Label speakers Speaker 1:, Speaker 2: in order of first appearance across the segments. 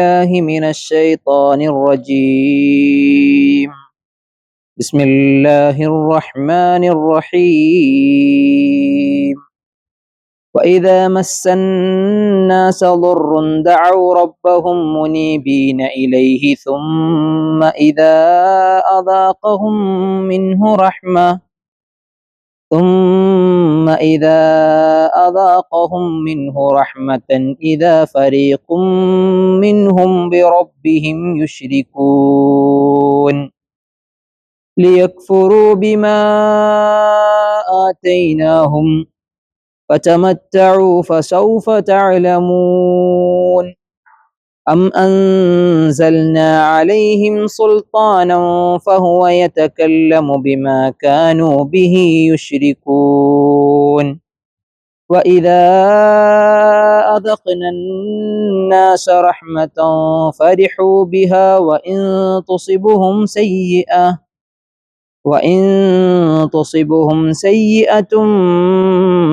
Speaker 1: بالله من الشيطان الرجيم. بسم الله الرحمن الرحيم. وإذا مس الناس ضر دعوا ربهم منيبين إليه ثم إذا أذاقهم منه رحمة ثم إذا أذاقهم منه رحمة إذا فريق منهم بربهم يشركون. ليكفروا بما آتيناهم فتمتعوا فسوف تعلمون. أم أنزلنا عليهم سلطانا فهو يتكلم بما كانوا به يشركون. وإذا أذقنا الناس رحمة فرحوا بها وإن تصبهم سيئة وإن تصبهم سيئة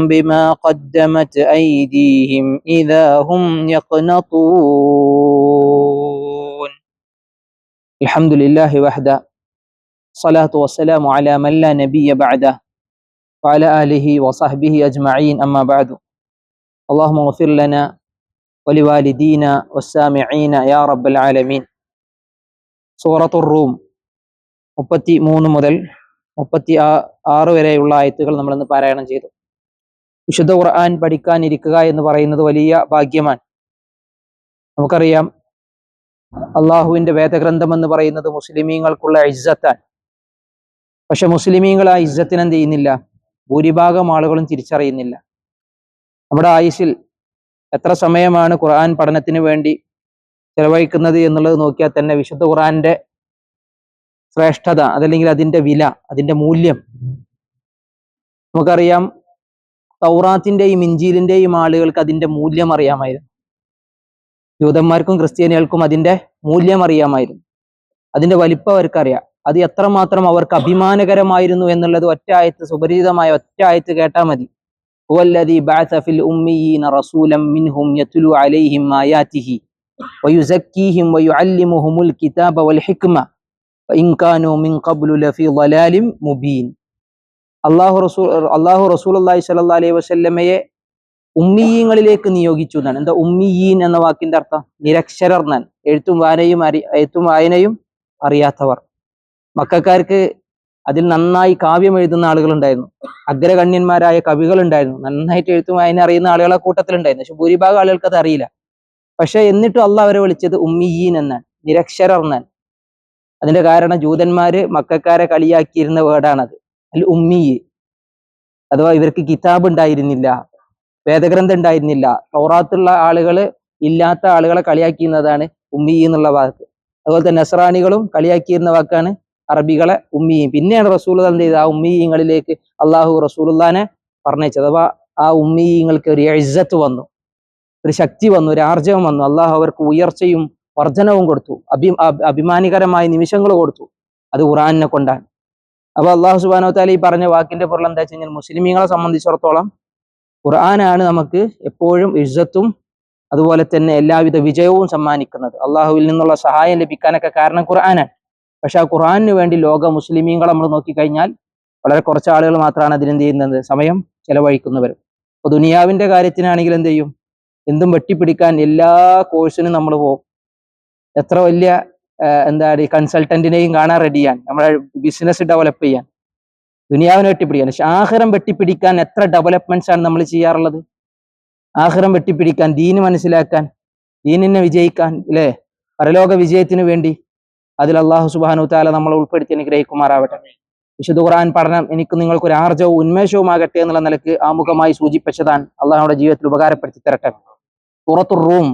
Speaker 1: بما قدمت أيديهم إذا هم يقنطون. الحمد لله وحده صلاة والسلام على من لا نبي بعده وعلى آله وصحبه أجمعين أما بعد اللهم اغفر لنا ولوالدينا والسامعين يا رب العالمين سورة الروم മുപ്പത്തി മൂന്ന് മുതൽ മുപ്പത്തി ആറ് വരെയുള്ള ആയത്തുകൾ നമ്മൾ ഇന്ന് പാരായണം ചെയ്തു വിശുദ്ധ ഖുർആൻ പഠിക്കാൻ ഇരിക്കുക എന്ന് പറയുന്നത് വലിയ ഭാഗ്യമാണ് നമുക്കറിയാം അള്ളാഹുവിന്റെ വേദഗ്രന്ഥം എന്ന് പറയുന്നത് മുസ്ലിമീങ്ങൾക്കുള്ള ഇജ്ജത്താണ് പക്ഷെ മുസ്ലിമീങ്ങൾ ആ ഇജ്ജത്തിന് എന്ത് ചെയ്യുന്നില്ല ഭൂരിഭാഗം ആളുകളും തിരിച്ചറിയുന്നില്ല. നമ്മുടെ ആയുസിൽ എത്ര സമയമാണ് ഖുർആൻ പഠനത്തിന് വേണ്ടി ചെലവഴിക്കുന്നത് എന്നുള്ളത് നോക്കിയാൽ തന്നെ വിശുദ്ധ ഖുർആന്റെ ശ്രേഷ്ഠത അതല്ലെങ്കിൽ അതിന്റെ വില അതിന്റെ മൂല്യം. നമുക്കറിയാം തൗറാത്തിന്റെയും ഇഞ്ചീലിന്റെയും ആളുകൾക്ക് അതിന്റെ മൂല്യം അറിയാമായിരുന്നു. ജൂതന്മാർക്കും ക്രിസ്ത്യാനികൾക്കും അതിന്റെ മൂല്യം അറിയാമായിരുന്നു. അതിന്റെ വലിപ്പം അവർക്കറിയാം. അത് എത്രമാത്രം അവർക്ക് അഭിമാനകരമായിരുന്നു എന്നുള്ളത് ഒറ്റ ആയത്ത് സുപരിചിതമായ ഒറ്റ ആയത്ത് കേട്ടാൽ മതി. ഹുവല്ലദീ ബഅസ ഫിൽ ഉമ്മിയീന റസൂലൻ മിൻഹും യത്ലു അലൈഹിം ആയാതിഹി വയുസക്കീഹിം വയുഅല്ലിമുഹുമുൽ കിതാബ വൽ ഹിക്മ ഇൻകാനു മിൻ ഖബ്ലു ലഫി ളലാലിം മുബീൻ. അള്ളാഹു റസൂൽ അള്ളാഹു റസൂലുള്ളാഹി സ്വല്ലല്ലാഹി അലൈഹി വസല്ലമയെ ഉമ്മീയങ്ങളിലേക്ക് നിയോഗിച്ചു എന്നാണ്. എന്താ ഉമ്മിയീൻ എന്ന വാക്കിന്റെ അർത്ഥം? നിരക്ഷരർ എന്നാണ്. എഴുത്തും വായനയും അറി എഴുത്തും വായനയും അറിയാത്തവർ. മക്കാർക്ക് അതിൽ നന്നായി കാവ്യം എഴുതുന്ന ആളുകളുണ്ടായിരുന്നു. അഗ്രഗണ്യന്മാരായ കവികൾ ഉണ്ടായിരുന്നു നന്നായിട്ട് എഴുത്തും വായന അറിയുന്ന ആളുകളെ കൂട്ടത്തിലുണ്ടായിരുന്നു. പക്ഷെ ഭൂരിഭാഗം ആളുകൾക്ക് അത് അറിയില്ല. പക്ഷെ എന്നിട്ടും അല്ല അവരെ വിളിച്ചത് ഉമ്മിയീൻ എന്നാണ്. നിരക്ഷരർ എന്നാണ്. അതിന്റെ കാരണം ജൂതന്മാര് മക്കാരെ കളിയാക്കിയിരുന്ന വേർഡാണത് അൽ ഉമ്മി അഥവാ ഇവർക്ക് കിതാബ് ഉണ്ടായിരുന്നില്ല വേദഗ്രന്ഥം ഉണ്ടായിരുന്നില്ല. ടോറാത്തുള്ള ആളുകൾ ഇല്ലാത്ത ആളുകളെ കളിയാക്കിയിരുന്നതാണ് ഉമ്മി എന്നുള്ള വാക്ക്. അതുപോലെ തന്നെ നസ്രാനികളും കളിയാക്കിയിരുന്ന വാക്കാണ് അറബികളെ ഉമ്മിയും പിന്നെയാണ് റസൂൽ എന്ത് ചെയ്ത് ആ ഉമ്മിയങ്ങളിലേക്ക് അള്ളാഹു റസൂലുല്ലാനെ പറഞ്ഞത് അഥവാ ആ ഉമ്മിയങ്ങൾക്ക് ഒരു എഴുത്ത് വന്നു. ഒരു ശക്തി വന്നു ഒരു ആർജവം വന്നു. അള്ളാഹു അവർക്ക് ഉയർച്ചയും വർധനവും കൊടുത്തു. അഭി അഭിമാനികരമായ നിമിഷങ്ങൾ കൊടുത്തു. അത് ഖുറാനിനെ കൊണ്ടാണ്. അപ്പൊ അള്ളാഹു സുബാനോ താല ഈ പറഞ്ഞ വാക്കിന്റെ പൊരുൾ എന്താ വെച്ച് മുസ്ലിമീങ്ങളെ സംബന്ധിച്ചിടത്തോളം ഖുർആനാണ് നമുക്ക് എപ്പോഴും ഇജ്ജത്തും അതുപോലെ തന്നെ എല്ലാവിധ വിജയവും സമ്മാനിക്കുന്നത്. അള്ളാഹുവിൽ നിന്നുള്ള സഹായം ലഭിക്കാനൊക്കെ കാരണം ഖുർആനാണ്. പക്ഷെ ആ ഖുറാനിന് വേണ്ടി ലോക മുസ്ലിമീങ്ങളെ നമ്മൾ നോക്കിക്കഴിഞ്ഞാൽ വളരെ കുറച്ച് ആളുകൾ മാത്രമാണ് അതിനെന്ത് ചെയ്യുന്നത് സമയം ചെലവഴിക്കുന്നവർ. അപ്പോൾ ദുനിയാവിന്റെ കാര്യത്തിനാണെങ്കിൽ എന്ത് ചെയ്യും? എന്തും വെട്ടിപ്പിടിക്കാൻ എല്ലാ കോഴ്സിനും നമ്മൾ പോകും എത്ര വലിയ എന്താ പറയുക കൺസൾട്ടന്റിനെയും കാണാൻ റെഡി ചെയ്യാൻ. നമ്മളെ ബിസിനസ് ഡെവലപ്പ് ചെയ്യാൻ. ദുനിയാവിനെ വെട്ടിപ്പിടിക്കാൻ. പക്ഷെ ആഹാരം വെട്ടിപ്പിടിക്കാൻ എത്ര ഡെവലപ്മെന്റ്സ് ആണ് നമ്മൾ ചെയ്യാറുള്ളത്? ആഹാരം വെട്ടിപ്പിടിക്കാൻ ദീന് മനസ്സിലാക്കാൻ ദീനിനെ വിജയിക്കാൻ അല്ലേ? പരലോക വിജയത്തിന് വേണ്ടി അതിൽ അള്ളാഹു സുബാനു താല നമ്മളെ ഉൾപ്പെടുത്തി അനുഗ്രഹിക്കുമാറാവട്ടെ. വിശുദ്ധ ഖുർആൻ പഠനം എനിക്ക് നിങ്ങൾക്ക് ഒരു ആർജവും ഉന്മേഷവുമാകട്ടെ എന്നുള്ള നിലയ്ക്ക് ആമുഖമായി സൂചിപ്പിച്ചതാണ് അള്ളാഹുടെ ജീവിതത്തിൽ ഉപകാരപ്പെടുത്തി തരട്ടെ. സൂറത്തുർ റൂം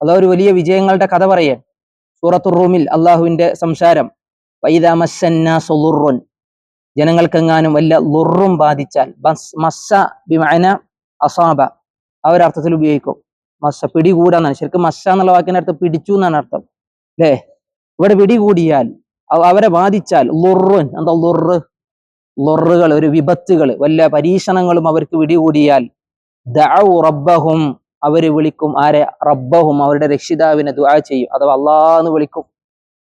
Speaker 1: അതൊരു വലിയ വിജയങ്ങളുടെ കഥ പറയേ. സൂറത്തുർ റൂമിൽ അള്ളാഹുവിന്റെ സംസാരം വൈദാമസ്സന്നാസുറുൻ ജനങ്ങൾക്കെങ്ങാനും വല്ല ലുറും ബാധിച്ചാൽ മസ്സ ബിമഅന അസാബ ആ ഒരു അർത്ഥത്തിൽ ഉപയോഗിക്കും. മസ്സ പിടികൂടാന്നാണ്. ശരിക്കും മസ്സ എന്നുള്ള വാക്കിന്റെ അർത്ഥം പിടിച്ചു എന്നാണ് അർത്ഥം. അല്ലേ? ഇവിടെ പിടികൂടിയാൽ അവരെ ബാധിച്ചാൽ ലൊറു എന്താ ലൊറ് ലൊറുകൾ ഒരു വിപത്തുകൾ വല്ല പരീക്ഷണങ്ങളും അവർക്ക് പിടികൂടിയാൽ ദഅു റബ്ബഹും അവർ വിളിക്കും ആരെ? റബ്ബഹും അവരുടെ രക്ഷിതാവിനെ ദുആ ചെയ്യും. അഥവാ അള്ളാന്ന് വിളിക്കും.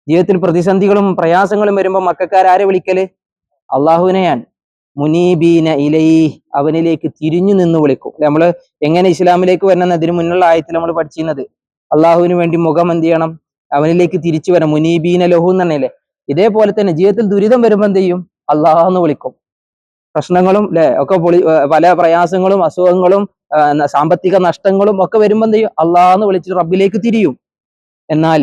Speaker 1: ജീവിതത്തിൽ പ്രതിസന്ധികളും പ്രയാസങ്ങളും വരുമ്പോൾ മക്കാർ ആരെ വിളിക്കൽ? അള്ളാഹുവിനെയാണ് മുനീബീന ഇലൈ അവനിലേക്ക് തിരിഞ്ഞു നിന്ന് വിളിക്കും. നമ്മൾ എങ്ങനെ ഇസ്ലാമിലേക്ക് വരണം അതിന് മുന്നുള്ള ആയത്തിൽ നമ്മൾ പഠിച്ചിരുന്നത്. അള്ളാഹുവിന് വേണ്ടി മുഖം എന്ത് ചെയ്യണം? അവനിലേക്ക് തിരിച്ചു വരാം. മുനീബീന ലഹു എന്നല്ലേ ഇതേപോലെ തന്നെ ജീവിതത്തിൽ ദുരിതം വരുമ്പോൾ എന്ത് ചെയ്യും? അള്ളാഹെന്ന് വിളിക്കും. പ്രശ്നങ്ങളും അല്ലെ ഒക്കെ പൊളി പല പ്രയാസങ്ങളും അസുഖങ്ങളും സാമ്പത്തിക നഷ്ടങ്ങളും ഒക്കെ വരുമ്പോൾ എന്ത് ചെയ്യും? അള്ളാഹെന്ന് വിളിച്ചിട്ട് റബ്ബിലേക്ക് തിരിയും. എന്നാൽ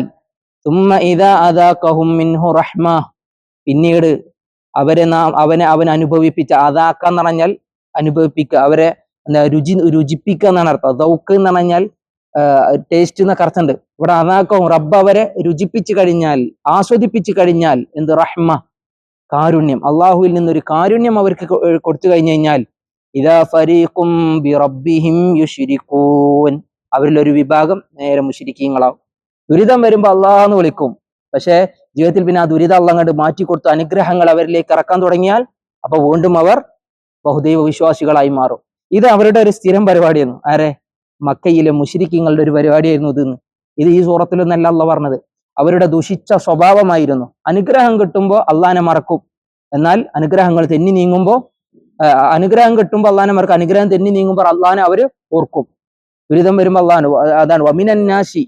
Speaker 1: മിൻഹു റഹ്മ. പിന്നീട് അവരെ നാം അവനെ അവൻ അനുഭവിപ്പിച്ച അതാക്കാന്ന് പറഞ്ഞാൽ അനുഭവിപ്പിക്കുക അവരെ രുചി രുചിപ്പിക്കുക എന്നാണ് അർത്ഥം. ദൗക്ക് എന്ന് പറഞ്ഞാൽ ടേസ്റ്റ് എന്ന അർത്ഥമുണ്ട് ഇവിടെ അതാക്കവും റബ്ബ് അവരെ രുചിപ്പിച്ചു കഴിഞ്ഞാൽ ആസ്വദിപ്പിച്ചു കഴിഞ്ഞാൽ എന്ത്? റഹ്മ കാരുണ്യം. അള്ളാഹുവിൽ നിന്നൊരു കാരുണ്യം അവർക്ക് കൊടുത്തു കഴിഞ്ഞു കഴിഞ്ഞാൽ ഇതാ ഫരീഖും ബി റബ്ബിഹിം യുശ്രിക്കൂൻ അവരിൽ ഒരു വിഭാഗം നേരെ മുഷിരിക്കീങ്ങളാവും ദുരിതം വരുമ്പോൾ അള്ളാഹെന്ന് വിളിക്കും. പക്ഷേ ജീവിതത്തിൽ പിന്നെ ആ ദുരിതം അള്ള അങ്ങോട്ട് മാറ്റി കൊടുത്തു അനുഗ്രഹങ്ങൾ അവരിലേക്ക് ഇറക്കാൻ തുടങ്ങിയാൽ അപ്പൊ വീണ്ടും അവർ ബഹുദൈവ വിശ്വാസികളായി മാറും. ഇത് അവരുടെ ഒരു സ്ഥിരം പരിപാടിയാണ്. ആരെ? മക്കയിലെ മുഷിരിക്കങ്ങളുടെ ഒരു പരിപാടിയായിരുന്നു ഇതെന്ന് ഇത് ഈ സൂറത്തിലൊന്നല്ല അല്ല പറഞ്ഞത്. അവരുടെ ദുഷിച്ച സ്വഭാവമായിരുന്നു. അനുഗ്രഹം കിട്ടുമ്പോൾ അള്ളാനെ മറക്കും. എന്നാൽ അനുഗ്രഹങ്ങൾ തെന്നി നീങ്ങുമ്പോൾ അനുഗ്രഹം കിട്ടുമ്പോൾ അള്ളാനെ മറക്കും. അനുഗ്രഹം തെന്നി നീങ്ങുമ്പോൾ അള്ളാനെ അവർ ഓർക്കും. ദുരിതം വരുമ്പോൾ അള്ളാഹ് അതാണ്. വമിനന്നാശി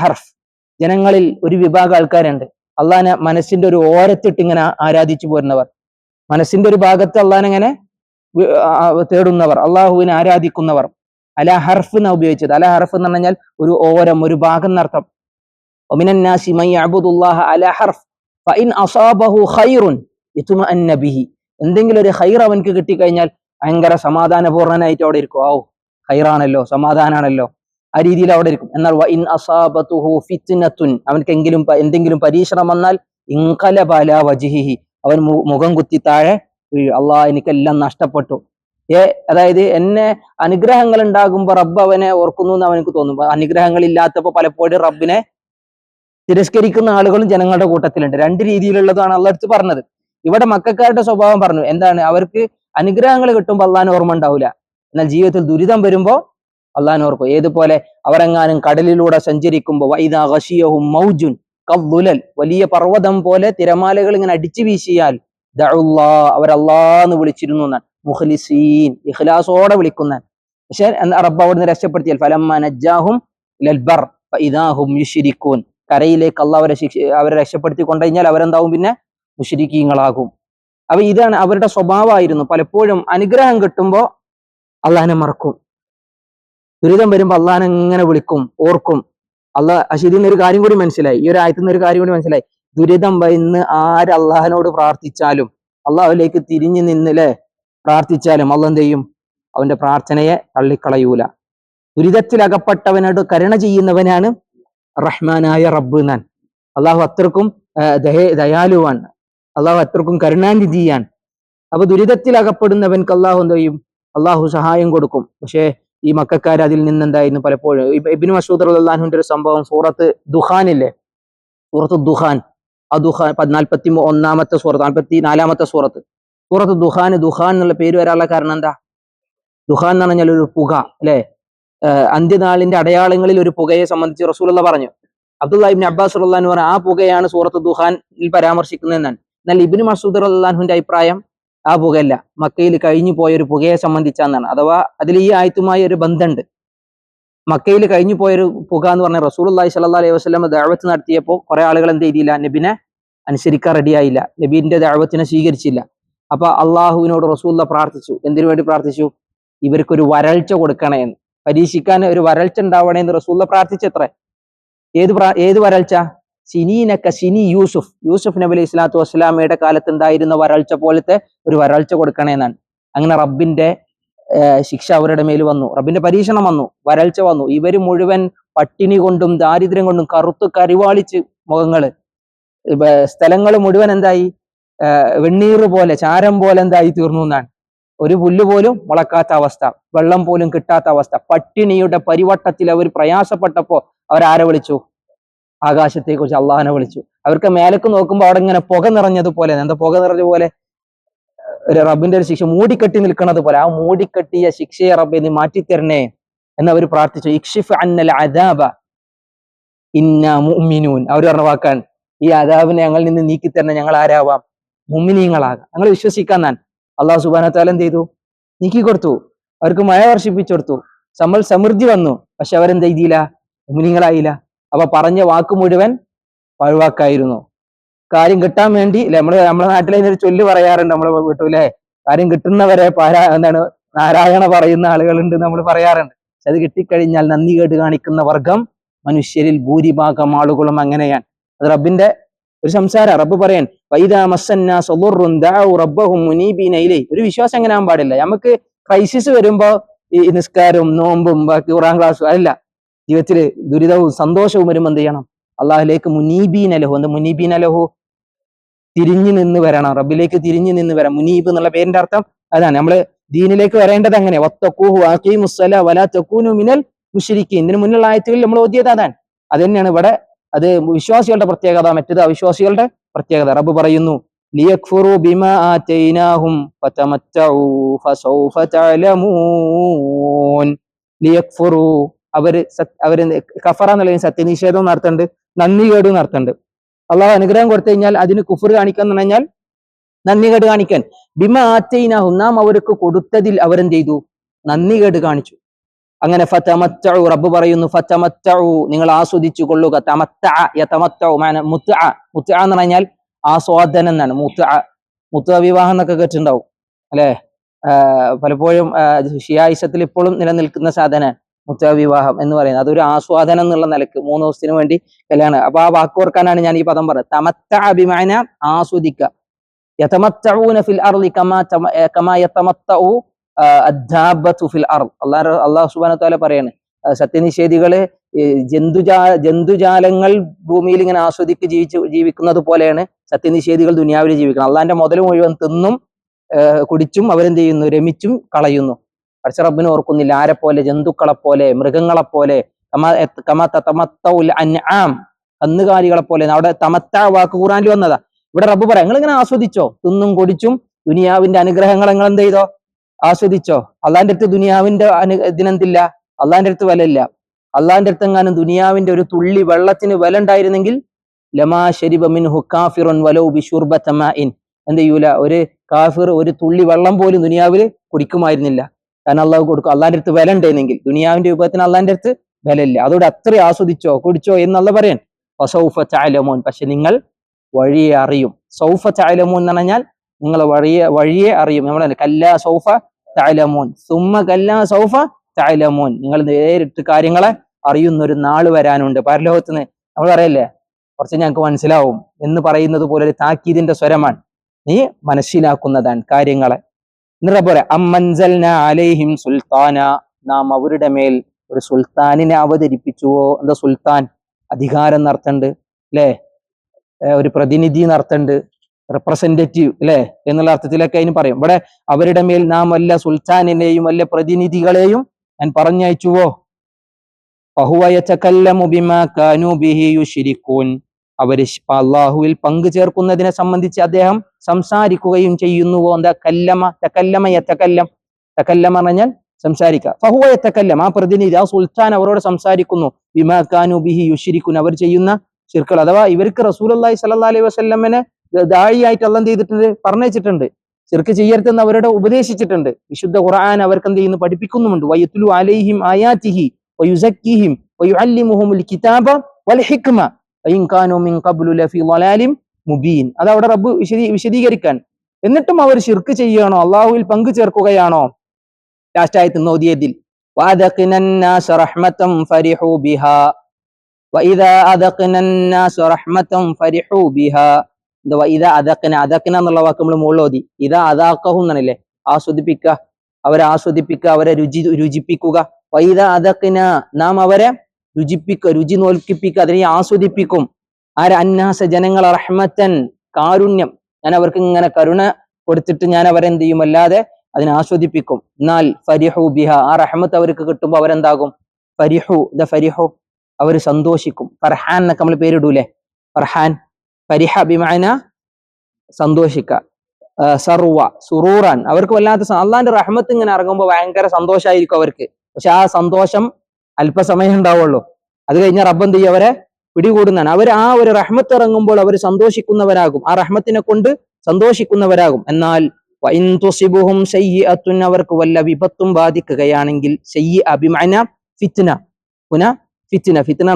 Speaker 1: ഹർഫ്. ജനങ്ങളിൽ ഒരു വിഭാഗം ആൾക്കാരുണ്ട്. അള്ളാനെ മനസ്സിന്റെ ഒരു ഓരത്തിട്ട് ഇങ്ങനെ ആരാധിച്ചു പോരുന്നവർ. മനസ്സിന്റെ ഒരു ഭാഗത്ത് ആ, തേടുന്നവർ അള്ളാഹുവിനെ ആരാധിക്കുന്നവർ. അല ഹർഫ് എന്നാ ഉപയോഗിച്ചത്. അല ഹർഫ് എന്ന് പറഞ്ഞാൽ ഒരു ഓരം ഒരു ഭാഗം എന്നർത്ഥം. എന്തെങ്കിലും ഒരു ഹൈർ അവൻക്ക് കിട്ടിക്കഴിഞ്ഞാൽ ഭയങ്കര സമാധാനപൂർണനായിട്ട് അവിടെ ഇരിക്കും. ഔ ഹൈറാണല്ലോ സമാധാനാണല്ലോ. ആ രീതിയിൽ അവിടെ ഇരിക്കും. എന്നാൽ വഇൻ ഇൻ അസാബതുഹു ഫിത്നത്തുൻ അവൻക്കെങ്കിലും എന്തെങ്കിലും പരീക്ഷണം വന്നാൽ ഇൻകലബ അലാ വജിഹി അവൻ മുഖം കുത്തി താഴെ വീഴും അള്ളാഹ് എനിക്കെല്ലാം നഷ്ടപ്പെട്ടു. ഏ അതായത് എന്നെ അനുഗ്രഹങ്ങൾ ഉണ്ടാകുമ്പോൾ റബ്ബ് അവനെ ഓർക്കുന്നു എന്ന് അവനക്ക് തോന്നും അനുഗ്രഹങ്ങൾ ഇല്ലാത്തപ്പോൾ പലപ്പോഴും റബ്ബിനെ തിരസ്കരിക്കുന്ന ആളുകളും ജനങ്ങളുടെ കൂട്ടത്തിലുണ്ട്. രണ്ട് രീതിയിലുള്ളതാണ് അള്ളടുത്ത് പറഞ്ഞത്. ഇവിടെ മക്കാരുടെ സ്വഭാവം പറഞ്ഞു. എന്താണ്? അവർക്ക് അനുഗ്രഹങ്ങൾ കിട്ടുമ്പോൾ അള്ളാൻ ഓർമ്മ ഉണ്ടാവില്ല എന്നാൽ ജീവിതത്തിൽ ദുരിതം വരുമ്പോൾ അള്ളാൻ ഓർക്കും. ഏതുപോലെ അവരെങ്ങാനും കടലിലൂടെ സഞ്ചരിക്കുമ്പോൾ വൈദാ ഗശിയഹും മൗജുൻ കവ്വുലൽ വലിയ പർവതം പോലെ തിരമാലകൾ ഇങ്ങനെ അടിച്ചു വീശിയാൽ ദഅുല്ലാ അവർ അള്ളാന്ന് വിളിച്ചിരുന്നു എന്നാണ്. ഇഖ്ലാസോടെ വിളിക്കുന്ന പക്ഷേ റബ്ബ് അവിടുന്ന് രക്ഷപ്പെടുത്തിയാൽ ഫലമ്മ നജ്ജാഹും ലൽബർ ഇതാഹും യുഷിരിക്കൂൻ കരയിലേക്ക് അള്ള അവരെ ശിക്ഷ അവരെ രക്ഷപ്പെടുത്തി കൊണ്ടുകഴിഞ്ഞാൽ അവരെന്താവും? പിന്നെ മുഷിരിക്കീങ്ങളാകും അപ്പൊ ഇതാണ് അവരുടെ സ്വഭാവമായിരുന്നു. പലപ്പോഴും അനുഗ്രഹം കിട്ടുമ്പോൾ അള്ളാഹിനെ മറക്കും. ദുരിതം വരുമ്പോൾ അള്ളാഹിനെ ഇങ്ങനെ വിളിക്കും ഓർക്കും. അള്ളാഹ് അശീദിന് ഒരു കാര്യം കൂടി മനസ്സിലായി. ഈ ഒരു ആയത്തിൽ നിന്ന് ഒരു കാര്യം കൂടി മനസ്സിലായി. ദുരിതം വന്ന് ആര് അള്ളാഹിനോട് പ്രാർത്ഥിച്ചാലും അള്ളാഹുലേക്ക് തിരിഞ്ഞു നിന്നില്ലേ പ്രാർത്ഥിച്ചാലും അള്ള എന്ത് ചെയ്യും? അവന്റെ പ്രാർത്ഥനയെ തള്ളിക്കളയൂല. ദുരിതത്തിൽ അകപ്പെട്ടവനോട് കരുണ ചെയ്യുന്നവനാണ് റഹ്മാനായ റബ്ബ് നാൻ അള്ളാഹു അത്രക്കും ദയാലുവാണ് അള്ളാഹു അത്രക്കും കരുണാനിധിയാണ്. അപ്പൊ ദുരിതത്തിൽ അകപ്പെടുന്നവൻക്ക് അള്ളാഹു എന്ത് ചെയ്യും? അള്ളാഹു സഹായം കൊടുക്കും. പക്ഷേ ഈ മക്കാർ അതിൽ നിന്ന് എന്തായിരുന്നു പലപ്പോഴും ഇബിൻ മസൂദ് അള്ളാഹുവിന്റെ ഒരു സംഭവം സൂറത്ത് ദുഹാനില്ലേ സൂറത്ത് ദുഹാൻ ദുഹാൻ നാൽപ്പത്തി ഒന്നാമത്തെ സൂറത്ത് നാൽപ്പത്തി നാലാമത്തെ സൂറത്ത്. സൂറത്ത് ദുഹാൻ ദുഹാൻ എന്നുള്ള പേര് വരാനുള്ള കാരണം എന്താ? ദുഹാൻ എന്ന് പറഞ്ഞാൽ ഒരു പുക അല്ലെ? അന്ത്യനാളിന്റെ അടയാളങ്ങളിൽ ഒരു പുകയെ സംബന്ധിച്ച് റസൂലുള്ള പറഞ്ഞു. അബ്ദുല്ലാ ഇബിൻ അബ്ബാസ് എന്ന് പറഞ്ഞ ആ പുകയാണ് സൂറത്ത് ദുഹാനിൽ പരാമർശിക്കുന്നതെന്നാണ്. എന്നാൽ ഇബ്നു മസൂദ് അള്ളാഹുവിന്റെ അഭിപ്രായം ആ പുകയല്ല. മക്കയിൽ കഴിഞ്ഞു പോയ ഒരു പുകയെ സംബന്ധിച്ചാന്നാണ്. അഥവാ അതിൽ ഈ ആയത്തുമായി ഒരു ബന്ധമുണ്ട്. മക്കയിൽ കഴിഞ്ഞു പോയൊരു പുക എന്ന് പറഞ്ഞ റസൂൽ അള്ളാഹി അലൈഹി വസ്ലം ദഅവത്ത് നടത്തിയപ്പോൾ കുറെ ആളുകൾ എന്ത് ചെയ്തില്ല? നബിനെ അനുസരിക്കാൻ റെഡിയായില്ല നബീന്റെ ദഅവത്തിനെ സ്വീകരിച്ചില്ല. അപ്പൊ അള്ളാഹുവിനോട് റസൂല്ല പ്രാർത്ഥിച്ചു. എന്തിനു വേണ്ടി പ്രാർത്ഥിച്ചു? ഇവർക്കൊരു വരൾച്ച കൊടുക്കണേ എന്ന്. പരീക്ഷിക്കാൻ ഒരു വരൾച്ച ഉണ്ടാവണേ എന്ന് റസൂല്ല പ്രാർത്ഥിച്ചത്രേ? ഏത് ഏത് വരൾച്ച? സിനീനക്ക സിനി യൂസുഫ്. യൂസുഫ് നബി അലൈഹി സ്വലാത്തു വസ്സലാമയുടെ കാലത്ത് ഉണ്ടായിരുന്ന വരൾച്ച പോലത്തെ ഒരു വരൾച്ച കൊടുക്കണേ എന്നാണ്. അങ്ങനെ റബ്ബിന്റെ ശിക്ഷ അവരുടെ മേൽ വന്നു. റബ്ബിന്റെ പരീക്ഷണം വന്നു. വരൾച്ച വന്നു. ഇവർ മുഴുവൻ പട്ടിണി കൊണ്ടും ദാരിദ്ര്യം കൊണ്ടും കറുത്ത് കരിവാളിച്ച് മുഖങ്ങൾ. സ്ഥലങ്ങൾ മുഴുവൻ എന്തായി? വെണ്ണീർ പോലെ ചാരം പോലെ എന്തായി തീർന്നു എന്നാണ്. ഒരു പുല്ല് പോലും മുളക്കാത്ത അവസ്ഥ. വെള്ളം പോലും കിട്ടാത്ത അവസ്ഥ. പട്ടിണിയുടെ പരിവട്ടത്തിൽ അവർ പ്രയാസപ്പെട്ടപ്പോ അവരാരെ വിളിച്ചു. ആകാശത്തെ കുറിച്ച് അള്ളാഹനെ വിളിച്ചു. അവർക്ക് മേലക്ക് നോക്കുമ്പോൾ അവിടെ ഇങ്ങനെ പുക നിറഞ്ഞതുപോലെ എന്താ പുക നിറഞ്ഞ പോലെ? റബ്ബിന്റെ ഒരു ശിക്ഷ മൂടിക്കെട്ടി നിൽക്കുന്നത് പോലെ ആ മൂടിക്കെട്ടിയ ശിക്ഷയെ റബ്ബെ നീ മാറ്റിത്തരണേ എന്നവർ പ്രാർത്ഥിച്ചു. ഇക്ഷിഫ് അന്നൽ അദാബ ഇന്ന മുഅ്മിനൂൻ. അവർ പറഞ്ഞ വാക്കാൻ ഈ അദാബിനെ ഞങ്ങളിൽ നിന്ന് നീക്കി തരണേ ഞങ്ങൾ ആരാവാം? മുമ്മിനീങ്ങളാകാം ഞങ്ങൾ വിശ്വസിക്കാൻ ഞാൻ അള്ളാഹു സുബാന താല എന്ത് ചെയ്തു? നീക്കി കൊടുത്തു. അവർക്ക് മഴ വർഷിപ്പിച്ചു കൊടുത്തു. സമ്മൽ സമൃദ്ധി വന്നു. പക്ഷെ അവരെന്ത് ചെയ്തില്ല? മുമ്മിനീങ്ങളായില്ല അപ്പൊ പറഞ്ഞ വാക്ക് മുഴുവൻ പഴുവാക്കായിരുന്നു കാര്യം കിട്ടാൻ വേണ്ടി അല്ലെ നമ്മൾ നമ്മുടെ നാട്ടിലെ ഒരു ചൊല്ല് പറയാറുണ്ട് നമ്മളെ വീട്ടിലെ കാര്യം കിട്ടുന്നവരെ പാരാ എന്താണ് നാരായണ പറയുന്ന ആളുകളുണ്ട് നമ്മൾ പറയാറുണ്ട്. പക്ഷെ അത് കിട്ടിക്കഴിഞ്ഞാൽ നന്ദി കേട്ട് കാണിക്കുന്ന വർഗം മനുഷ്യരിൽ ഭൂരിഭാഗം ആളുകളും അങ്ങനെയാണ്. അത് റബ്ബിന്റെ ഒരു സംസാരം. റബ്ബ് പറയാൻ ഒരു വിശ്വാസം എങ്ങനെ ആവാൻ പാടില്ല. നമുക്ക് ക്രൈസിസ് വരുമ്പോ ഈ നിസ്കാരവും നോമ്പും ബാക്കി ഖുറാൻ ക്ലാസ്സും അല്ല. ജീവിതത്തിൽ ദുരിതവും സന്തോഷവും വരുമ്പോൾ എന്ത് ചെയ്യണം? അള്ളാഹുലേക്ക് മുനീബീൻ അലഹു എന്ത് മുനീബീൻ അലഹു തിരിഞ്ഞു നിന്ന് വരണം. റബ്ബിലേക്ക് തിരിഞ്ഞു നിന്ന് വരാം മുനീബ് എന്നുള്ള പേരിന്റെ അർത്ഥം അതാണ്. നമ്മൾ ദീനിലേക്ക് വരേണ്ടത് അങ്ങനെ. മിനൽ ഇതിന് മുന്നിലുള്ള ആയത്തുകളിൽ നമ്മൾ ഓതിയത് അതാണ്. അത് തന്നെയാണ് ഇവിടെ അത് വിശ്വാസികളുടെ പ്രത്യേകത മറ്റത് അവിശ്വാസികളുടെ പ്രത്യേകത. റബ്ബ് പറയുന്നു ലിയക്ഫുറു ആതൈനാഹും ഫസൗഫ തഅലമൂൻ. ലിയക്ഫുറു അവർ അവർ കഫറ എന്നുള്ള സത്യനിഷേധം നടത്തുന്നുണ്ട് നന്ദി കേടും നടത്തുന്നുണ്ട്. അള്ളാഹു അനുഗ്രഹം കൊടുത്തു കഴിഞ്ഞാൽ അതിന് കുഫർ കാണിക്കാൻ എന്ന് പറഞ്ഞാൽ നന്ദി കേട് കാണിക്കാൻ. ബിമ ആറ്റൈനാഹും നാം അവർക്ക് കൊടുത്തതിൽ അവരെന്ത് ചെയ്തു? നന്ദി കേട് കാണിച്ചു. അങ്ങനെ ഫതമത്തഉ റബ്ബ് പറയുന്നു ഫതമത്തഉ നിങ്ങൾ ആസ്വദിച്ചു കൊള്ളുക. എന്ന് പറഞ്ഞാൽ ആസ്വാദനം എന്നാണ്. മുത്തഅ മുത്തഅ വിവാഹം എന്നൊക്കെ കേട്ടിട്ടുണ്ടാവും. അല്ലേ? പലപ്പോഴും ഷിയായിസത്തിൽ ഇപ്പോഴും നിലനിൽക്കുന്ന സാധന മുത്തഅ വിവാഹം എന്ന് പറയുന്നത്. അതൊരു ആസ്വാദനം എന്നുള്ള നിലയ്ക്ക് മൂന്ന് ദിവസത്തിന് വേണ്ടി കല്യാണം. അപ്പൊ ആ വാക്ക് ഓർക്കാനാണ് ഞാൻ ഈ പദം പറഞ്ഞത്. തമത്ത അഭിമാന ആസ്വദിക്കുക അള്ളാഹ് വതആല പറയാണ്. സത്യനിഷേധികൾ ജന്തുജാ ജന്തുജാലങ്ങൾ ഭൂമിയിൽ ഇങ്ങനെ ആസ്വദിച്ച് ജീവിച്ച് ജീവിക്കുന്നത് പോലെയാണ് സത്യനിഷേധികൾ ദുനിയാവിൽ ജീവിക്കുന്നത്. അള്ളാന്റെ മുതൽ മുഴുവൻ തിന്നും കുടിച്ചും അവരെന്ത് ചെയ്യുന്നു? രമിച്ചും കളയുന്നു. റബ്ബിനെ ഓർക്കുന്നില്ല. ആരെ പോലെ ജന്തുക്കളെ പോലെ മൃഗങ്ങളെ പോലെ അൻആം. കന്നുകാലികളെ പോലെ അവിടെ തമത്ത വാക്ക് ഖുറാനിൽ വന്നതാ. ഇവിടെ റബ്ബ് പറയാം നിങ്ങൾ ഇങ്ങനെ ആസ്വദിച്ചോ? തിന്നും കുടിച്ചും ദുനിയാവിന്റെ അനുഗ്രഹങ്ങൾ നിങ്ങൾ എന്ത് ചെയ്തോ? ആസ്വദിച്ചോ? അള്ളാന്റെ അടുത്ത് ദുനിയാവിന്റെ അനു ഇതിനെന്തില്ല? അള്ളാന്റെ അടുത്ത് വിലയില്ല. അള്ളാന്റെ അടുത്ത് എങ്ങാനും ദുനിയാവിന്റെ ഒരു തുള്ളി വെള്ളത്തിന് വില ഉണ്ടായിരുന്നെങ്കിൽ ലമാ ഷരിബ മിൻഹു വലോ വലൗ ബിശുർബത മാഇൻ എന്ത് ചെയ്യൂല? ഒരു കാഫിർ ഒരു തുള്ളി വെള്ളം പോലും ദുനിയാവിൽ കുടിക്കുമായിരുന്നില്ല. കാരണം അള്ളാഹ് കൊടുക്കും. അള്ളാന്റെ അടുത്ത് വില ഉണ്ടെങ്കിൽ ദുനിയാവിന്റെ വിഭവത്തിന് അള്ളാന്റെ അടുത്ത് വിലയില്ല. അതോടെ അത്ര ആസ്വദിച്ചോ കുടിച്ചോ എന്നുള്ള പറയാൻ സൗഫ ചായലമോൻ പക്ഷെ നിങ്ങൾ വഴിയെ അറിയും. സൗഫ ചായലമോൻ എന്ന് പറഞ്ഞാൽ നിങ്ങൾ വഴിയെ വഴിയെ അറിയും. നമ്മളെ കല്ല സൗഫ ചായലമോൻ സുമ്മ കല്ല സൗഫ ചായലമോൻ നിങ്ങൾ നേരിട്ട് കാര്യങ്ങളെ അറിയുന്ന ഒരു നാൾ വരാനുണ്ട്. പരലോകത്ത് നിന്ന് നമ്മൾ പറയല്ലേ? കുറച്ച് ഞങ്ങൾക്ക് മനസ്സിലാവും. എന്ന് പറയുന്നത് പോലെ ഒരു താക്കീതിന്റെ സ്വരമാണ്. നീ മനസ്സിലാക്കുന്നതാണ് കാര്യങ്ങളെ. എന്നിട്ട് പോരെ അമ്മൻസൽന അലൈഹിം സുൽത്താന. നാം അവരുടെ മേൽ ഒരു സുൽത്താനിനെ അവതരിപ്പിച്ചുവോ എന്താ സുൽത്താൻ? അധികാരം നടത്തണ്ട് അല്ലേ? ഒരു പ്രതിനിധി നടത്തണ്ട് റെപ്രസെന്റേറ്റീവ് അല്ലേ? എന്നുള്ള അർത്ഥത്തിലൊക്കെ അതിന് പറയും. ഇവിടെ അവരുടെ മേൽ നാം വല്ല സുൽത്താനിനെയും വല്ല പ്രതിനിധികളെയും ഞാൻ പറഞ്ഞയച്ചുവോ? അവർ അള്ളാഹുവിൽ ചേർക്കുന്നതിനെ സംബന്ധിച്ച് അദ്ദേഹം സംസാരിക്കുകയും ചെയ്യുന്നുവോ എന്താ കല്ലമ തക്കല്ലമ എത്തക്കല്ലം തക്കല്ലം പറഞ്ഞാൽ സംസാരിക്കുക. ഫഹുവ എത്തക്കല്ലം ആ പ്രതിനിധി ആ സുൽത്താൻ അവരോട് സംസാരിക്കുന്നു. ബിമാ കാനൂ ബിഹി യുഷിരിക്കുൻ അവർ ചെയ്യുന്ന ശിർക്കൾ അഥവാ ഇവർക്ക് റസൂൽ അള്ളാഹി സല്ലാ അലൈഹി വസല്ലമനെ ദാഴിയായിട്ട് അല്ലം ചെയ്തിട്ടുണ്ട്? പറഞ്ഞിട്ടുണ്ട് ശിർക്ക് ചെയ്യരുതെന്ന് അവരോട് ഉപദേശിച്ചിട്ടുണ്ട്. വിശുദ്ധ ഖുർആൻ അവർക്ക് എന്ത് ചെയ്യുന്നു? പഠിപ്പിക്കുന്നുമുണ്ട്. വയത്തുലു അലൈഹിം ആയാത്തിഹി വയുസക്കിഹിം വയുഅല്ലിമുഹുമുൽ കിതാബ വൽ ഹിക്മ. മുബീൻ. അത് അവിടെ റബ്ബ് വിശദീ വിശദീകരിക്കാൻ. എന്നിട്ടും അവർ ഷിർക്ക് ചെയ്യുകയാണോ? അള്ളാഹുവിൽ പങ്കു ചേർക്കുകയാണോ? എന്നുള്ള വാക്ക് നമ്മൾ മുകളിലോതി ഇതാ അതാക്കഹു എന്നാണല്ലേ ആസ്വദിപ്പിക്കുക. അവരെ ആസ്വദിപ്പിക്കുക. അവരെ രുചി രുചിപ്പിക്കുക. വൈദ അതക്കിന നാം അവരെ രുചിപ്പിക്കുക രുചി നോൽക്കിപ്പിക്കുക അതിനെ ആസ്വദിപ്പിക്കും. ആര അന്നാസ ജനങ്ങൾ റഹ്മത്തൻ കാരുണ്യം. ഞാൻ അവർക്ക് ഇങ്ങനെ കരുണ കൊടുത്തിട്ട് ഞാൻ അവരെന്ത് ചെയ്യും? അല്ലാതെ അതിനെ ആസ്വദിപ്പിക്കും. എന്നാൽ ഫരിഹു ബിഹ ആ റഹ്മത്ത് അവർക്ക് കിട്ടുമ്പോൾ അവരെന്താകും? ഫരിഹു ദ ഫരിഹു അവർ സന്തോഷിക്കും. ഫർഹാൻ എന്നൊക്കെ നമ്മൾ പേരിടൂലേ? ഫർഹാൻ. ഫരിഹ ബിമാന സന്തോഷിക്ക. സർവ സുറൂറാൻ. അവർക്ക് വല്ലാത്ത അള്ളാന്റെ റഹ്മത്ത് ഇങ്ങനെ ഇറങ്ങുമ്പോൾ ഭയങ്കര സന്തോഷമായിരിക്കും അവർക്ക്. പക്ഷെ ആ സന്തോഷം അല്പസമയം ഉണ്ടാവുള്ളൂ. അത് കഴിഞ്ഞ റബ്ബ് എന്ത് ചെയ്യും? അവരെ പിടികൂടുന്നതാണ്. അവർ ആ ഒരു റഹ്മത്ത് ഇറങ്ങുമ്പോൾ അവർ സന്തോഷിക്കുന്നവരാകും. ആ റഹ്മത്തിനെ കൊണ്ട് സന്തോഷിക്കുന്നവരാകും. എന്നാൽ അവർക്ക് വല്ല വിപത്തും ബാധിക്കുകയാണെങ്കിൽ സയ്യി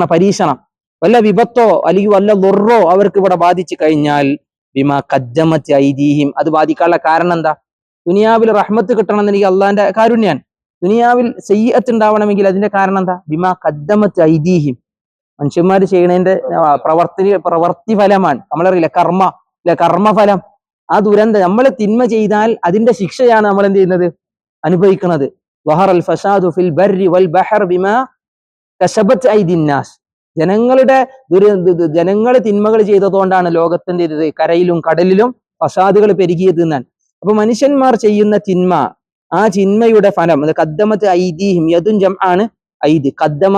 Speaker 1: പരീക്ഷണം. വല്ല വിപത്തോ അല്ലെങ്കിൽ വല്ല ദുർറോ അവർക്ക് ഇവിടെ ബാധിച്ചു കഴിഞ്ഞാൽ ബിമാ കദ്ദമത്ത് ഐദീഹിം. അത് ബാധിക്കാനുള്ള കാരണം എന്താ? ദുനിയാവിൽ റഹ്മത്ത് കിട്ടണം എന്നെനിക്ക് അള്ളാന്റെ കാരുണ്യാണ്. ദുനിയാവിൽ സയ്യത്ത് ഉണ്ടാവണമെങ്കിൽ അതിന്റെ കാരണം എന്താ? ബിമാ കദ്ദമത്ത് ഐതിഹ്യം മനുഷ്യന്മാർ ചെയ്യണതിന്റെ പ്രവർത്തി പ്രവർത്തി ഫലമാണ്. നമ്മളറിയില്ല കർമ്മ അല്ലെ കർമ്മഫലം. ആ ദുരന്തം നമ്മൾ തിന്മ ചെയ്താൽ അതിന്റെ ശിക്ഷയാണ് നമ്മൾ എന്ത് ചെയ്യുന്നത്? അനുഭവിക്കുന്നത്. ജനങ്ങളുടെ ദുര ജനങ്ങൾ തിന്മകൾ ചെയ്തതുകൊണ്ടാണ് ലോകത്തിന്റെ കരയിലും കടലിലും ഫസാദുകൾ പെരുകിയത് എന്നാണ്. അപ്പൊ മനുഷ്യന്മാർ ചെയ്യുന്ന തിന്മ ആ ചിന്മയുടെ ഫലം അത് കദ്ദമത്ത് ഐദീഹിം ജം ആണ് ഐദി. കദ്ദമ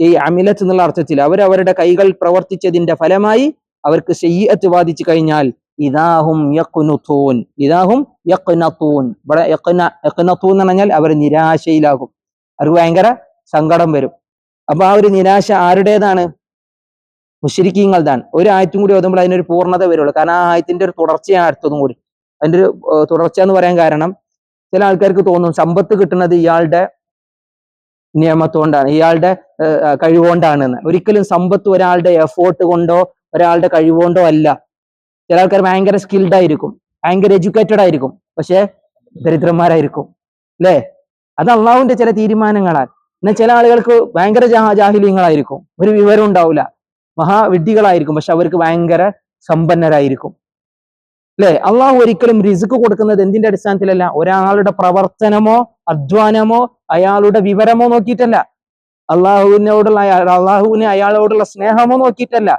Speaker 1: ഈ അമിലത്ത് എന്നുള്ള അർത്ഥത്തിൽ അവരവരുടെ കൈകൾ പ്രവർത്തിച്ചതിന്റെ ഫലമായി അവർക്ക് ശയ്യത്ത് ബാധിച്ചു കഴിഞ്ഞാൽ ഇതാഹും ഇതാഹും എന്ന് പറഞ്ഞാൽ അവർ നിരാശയിലാകും. അവർക്ക് ഭയങ്കര സങ്കടം വരും. അപ്പൊ ആ ഒരു നിരാശ ആരുടേതാണ്? മുഷരിക്കീങ്ങളുടെതാണ് ഒരു ആയത്തും കൂടി ഓതുമ്പോൾ അതിനൊരു പൂർണത വരുള്ളൂ. കാരണം ആ ആയത്തിന്റെ ഒരു തുടർച്ചയാണ് അടുത്തതും കൂടി. അതിന്റെ ഒരു തുടർച്ച എന്ന് പറയാൻ കാരണം ചില ആൾക്കാർക്ക് തോന്നും സമ്പത്ത് കിട്ടുന്നത് ഇയാളുടെ നിയമത്തുകൊണ്ടാണ് ഇയാളുടെ കഴിവുകൊണ്ടാണെന്ന്. ഒരിക്കലും സമ്പത്ത് ഒരാളുടെ എഫോർട്ട് കൊണ്ടോ ഒരാളുടെ കഴിവുകൊണ്ടോ അല്ല. ചില ആൾക്കാർ ഭയങ്കര സ്കിൽഡ് ആയിരിക്കും ഭയങ്കര എഡ്യൂക്കേറ്റഡ് ആയിരിക്കും പക്ഷെ ദരിദ്രന്മാരായിരിക്കും അല്ലേ? അത് അള്ളാഹുവിന്റെ ചില തീരുമാനങ്ങളാൽ. എന്നാൽ ചില ആളുകൾക്ക് ഭയങ്കര ജാഹിലീയങ്ങളായിരിക്കും ഒരു വിവരം ഉണ്ടാവില്ല മഹാവിഡ്ഢികളായിരിക്കും പക്ഷെ അവർക്ക് ഭയങ്കര സമ്പന്നരായിരിക്കും. അല്ലെ അള്ളാഹു ഒരിക്കലും റിസ്ക് കൊടുക്കുന്നത് എന്തിന്റെ അടിസ്ഥാനത്തിലല്ല? ഒരാളുടെ പ്രവർത്തനമോ അധ്വാനമോ അയാളുടെ വിവരമോ നോക്കിയിട്ടല്ല. അള്ളാഹുവിനോടുള്ള അള്ളാഹുവിനെ അയാളോടുള്ള സ്നേഹമോ നോക്കിയിട്ടല്ല.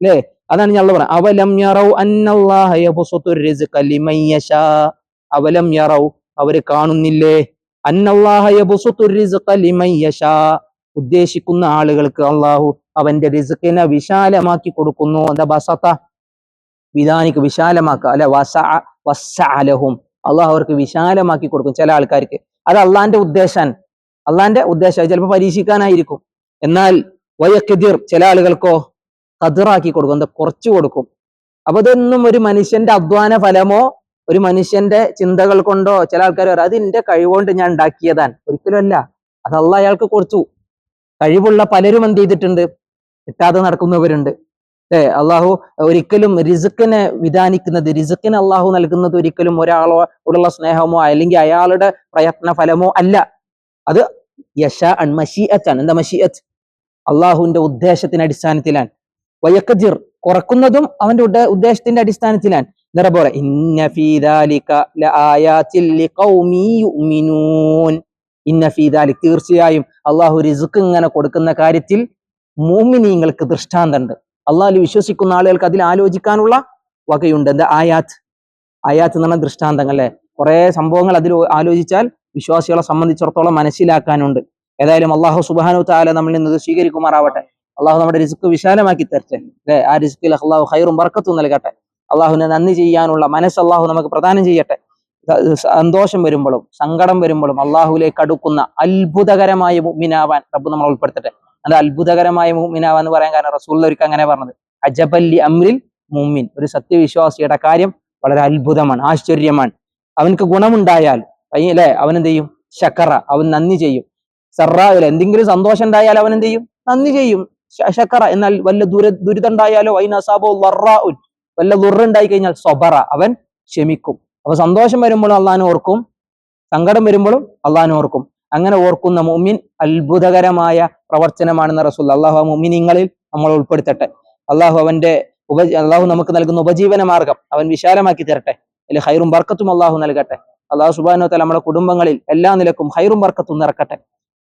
Speaker 1: അല്ലേ അതാണ് ഞങ്ങൾ പറഞ്ഞത്. അവലം യറൗ അന്നല്ലാഹ അവലം യറൗ അവർ കാണുന്നില്ലേ? ഉദ്ദേശിക്കുന്ന ആളുകൾക്ക് അള്ളാഹു അവന്റെ റിസുക്കിനെ വിശാലമാക്കി കൊടുക്കുന്നു. എന്താ ബസത്ത? വിധാനിക്ക് വിശാലമാക്കുക. അല്ലെ? വസ വസ്സഅലഹും അള്ളാഹു അവർക്ക് വിശാലമാക്കി കൊടുക്കും ചില ആൾക്കാർക്ക്. അത് അള്ളാന്റെ ഉദ്ദേശാൻ. അള്ളാന്റെ ഉദ്ദേശം ചിലപ്പോൾ പരീക്ഷിക്കാനായിരിക്കും. എന്നാൽ വയക്കെതിർ ചില ആളുകൾക്കോ കതിറാക്കി കൊടുക്കും. എന്താ? കുറച്ചു കൊടുക്കും. അപ്പൊ ഇതൊന്നും ഒരു മനുഷ്യന്റെ അധ്വാന ഫലമോ ഒരു മനുഷ്യന്റെ ചിന്തകൾ കൊണ്ടോ ചില ആൾക്കാർ അത് എന്റെ കഴിവുകൊണ്ട് ഞാൻ ഉണ്ടാക്കിയതാണ്. ഒരിക്കലും അല്ല. അത് അള്ളാഹ് അയാൾക്ക് കൊടുത്തു. കഴിവുള്ള പലരും എന്ത് ചെയ്തിട്ടുണ്ട്? കിട്ടാതെ നടക്കുന്നവരുണ്ട്. ഏ അള്ളാഹു ഒരിക്കലും റിസുക്കിനെ വിധാനിക്കുന്നത് റിസുക്കിന് അള്ളാഹു നൽകുന്നത് ഒരിക്കലും ഒരാളോടുള്ള സ്നേഹമോ അല്ലെങ്കിൽ അയാളുടെ പ്രയത്ന ഫലമോ അല്ല. അത് യശ അൻ ആണ് എന്താ മഷീഅത്ത്? അള്ളാഹുവിന്റെ ഉദ്ദേശത്തിന്റെ അടിസ്ഥാനത്തിലാണ്. വയക്കജിർ കുറക്കുന്നതും അവന്റെ ഉദ്ദേ- ഉദ്ദേശത്തിന്റെ അടിസ്ഥാനത്തിലാണ്. എന്താ പോലെ തീർച്ചയായും അള്ളാഹു റിസുക്ക് ഇങ്ങനെ കൊടുക്കുന്ന കാര്യത്തിൽ മൂമിനിങ്ങൾക്ക് ദൃഷ്ടാന്തമുണ്ട്. അള്ളാഹു വിശ്വസിക്കുന്ന ആളുകൾക്ക് അതിൽ ആലോചിക്കാനുള്ള വകയുണ്ട്. എന്താ? ആയാത്ത്. ആയാത്ത് എന്ന് പറഞ്ഞ ദൃഷ്ടാന്തങ്ങൾ അല്ലെ? കുറെ സംഭവങ്ങൾ അതിൽ ആലോചിച്ചാൽ വിശ്വാസികളെ സംബന്ധിച്ചിടത്തോളം മനസ്സിലാക്കാനുണ്ട്. ഏതായാലും അള്ളാഹു സുബാനു താല നമ്മൾ നിന്ന് സ്വീകരിക്കുമാറാവട്ടെ. അള്ളാഹു നമ്മുടെ റിസ്ക് വിശാലമാക്കി തരട്ടെ. അല്ലെ? ആ റിസ്ക്കിൽ അള്ളാഹു ഹൈറും ബർക്കത്തും നൽകട്ടെ. അള്ളാഹുവിനെ നന്ദി ചെയ്യാനുള്ള മനസ്സ് അള്ളാഹു നമുക്ക് പ്രദാനം ചെയ്യട്ടെ. സന്തോഷം വരുമ്പോഴും സങ്കടം വരുമ്പോഴും അള്ളാഹുലേക്ക് അടുക്കുന്ന അത്ഭുതകരമായ മുഅ്മിനാവാൻ റബ്ബ് നമ്മൾ ഉൾപ്പെടുത്തട്ടെ. അത് അത്ഭുതകരമായ മുഅ്മിനാവാൻ എന്ന് പറയാൻ കാരണം റസൂൽ ഒരിക്കൽ അങ്ങനെ പറഞ്ഞത്. അജബല്ലി അമ്രിൽ മുഅ്മിൻ. ഒരു സത്യവിശ്വാസിയുടെ കാര്യം വളരെ അത്ഭുതമാണ് ആശ്ചര്യമാണ്. അവനക്ക് ഗുണമുണ്ടായാൽ അല്ലേ അവൻ എന്ത് ചെയ്യും ശക്കറ അവൻ നന്ദി ചെയ്യും. സറാവില എന്തെങ്കിലും സന്തോഷം ഉണ്ടായാൽ അവൻ എന്ത് ചെയ്യും. നന്ദി ചെയ്യും ശക്കറ എന്നാൽ വല്ല ദുര ദുരിതം ഉണ്ടായാലോ വൈനസാബോ ലറാഉൻ വല്ല ദുറുണ്ടായി കഴിഞ്ഞാൽ സൊബറ അവൻ ക്ഷമിക്കും. അപ്പൊ സന്തോഷം വരുമ്പോഴും അള്ളഹാൻ ഓർക്കും. സങ്കടം വരുമ്പോഴും അള്ളഹാൻ ഓർക്കും. അങ്ങനെ ഓർക്കുന്ന മുഅ്മിൻ അത്ഭുതകരമായ പ്രവർത്തനമാണെന്ന് റസൂൽ അള്ളാഹു ആ മുഅ്മിനീങ്ങളിൽ നമ്മൾ ഉൾപ്പെടുത്തട്ടെ. അള്ളാഹു അവന്റെ ഉപ അള്ളാഹു നമുക്ക് നൽകുന്ന ഉപജീവന മാർഗം അവൻ വിശാലമാക്കി തരട്ടെ. അല്ലെ ഹൈറും ബർക്കത്തും അള്ളാഹു നൽകട്ടെ. അള്ളാഹു സുബാനോ തല നമ്മുടെ കുടുംബങ്ങളിൽ എല്ലാ നിലക്കും ഹൈറും ബർക്കത്തും നിറക്കട്ടെ.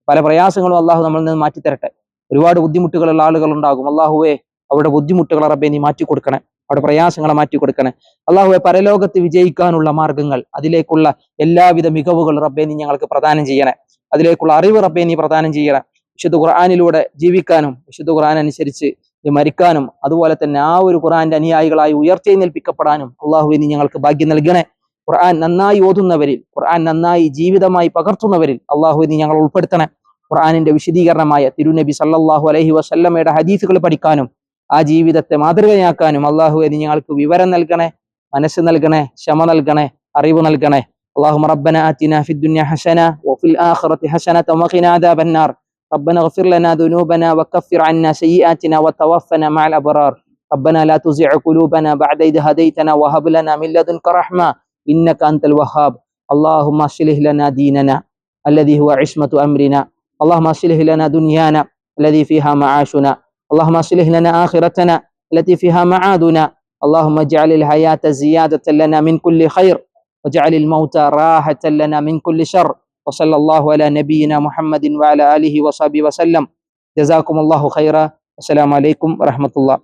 Speaker 1: പല പ്രയാസങ്ങളും അള്ളാഹു നമ്മളിൽ നിന്ന് മാറ്റി തരട്ടെ. ഒരുപാട് ബുദ്ധിമുട്ടുകളുള്ള ആളുകൾ ഉണ്ടാകും അള്ളാഹുവെ അവരുടെ ബുദ്ധിമുട്ടുകൾ റബ്ബെ നീ മാറ്റി കൊടുക്കണേ. അവിടെ പ്രയാസങ്ങളെ മാറ്റി കൊടുക്കണേ. അള്ളാഹുവെ പരലോകത്ത് വിജയിക്കാനുള്ള മാർഗങ്ങൾ അതിലേക്കുള്ള എല്ലാവിധ മികവുകൾ റബ്ബെ നീ ഞങ്ങൾക്ക് പ്രദാനം ചെയ്യണേ. അതിലേക്കുള്ള അറിവ് റബ്ബെ നീ പ്രദാനം ചെയ്യണം. വിശുദ്ധ ഖുർആാനിലൂടെ ജീവിക്കാനും വിശുദ്ധ ഖുർആൻ അനുസരിച്ച് മരിക്കാനും അതുപോലെ തന്നെ ആ ഒരു ഖുർആന്റെ അനുയായികളായി ഉയർച്ചയെന്നേൽപ്പിക്കപ്പെടാനും അള്ളാഹുവിന് ഞങ്ങൾക്ക് ഭാഗ്യം നൽകണേ. ഖുർആൻ നന്നായി ഓതുന്നവരിൽ ഖുർആൻ നന്നായി ജീവിതമായി പകർത്തുന്നവരിൽ അള്ളാഹുവിന് ഞങ്ങൾ ഉൾപ്പെടുത്തണേ. ഖുർആാനിന്റെ വിശദീകരണമായ തിരുനബി സല്ലാഹു അലഹി വസല്ലമയുടെ ഹദീസുകൾ പഠിക്കാനും ആ ജീവിതത്തെ മാതൃകയാക്കാനും അള്ളാഹുവിന് ഞങ്ങൾക്ക് വിവരം നൽകണേ മനസ്സ് നൽകണേ ക്ഷമ നൽകണേ അറിവ് നൽകണേ. اللهم ربنا آتنا في الدنيا حسنة وفي الآخرة حسنة وقنا عذاب النار. ربنا اغفر لنا ذنوبنا وكفر عنا سيئاتنا وتوفنا مع الأبرار. ربنا لا تزع قلوبنا بعد إذ هديتنا وهب لنا من لدنك رحمة إنك أنت الوهاب. اللهم أصلح لنا ديننا الذي هو عصمة أمرنا. اللهم أصلح لنا دنيانا الذي فيها معاشنا. اللهم أصلح لنا آخرتنا التي فيها معادنا. اللهم اجعل الحياة زيادة لنا من كل خير. واجعل الموت راحة لنا من كل شر وصلى الله على نبينا محمد وعلى آله وصحبه وسلم. جزاكم الله خيرا. السلام عليكم ورحمة الله.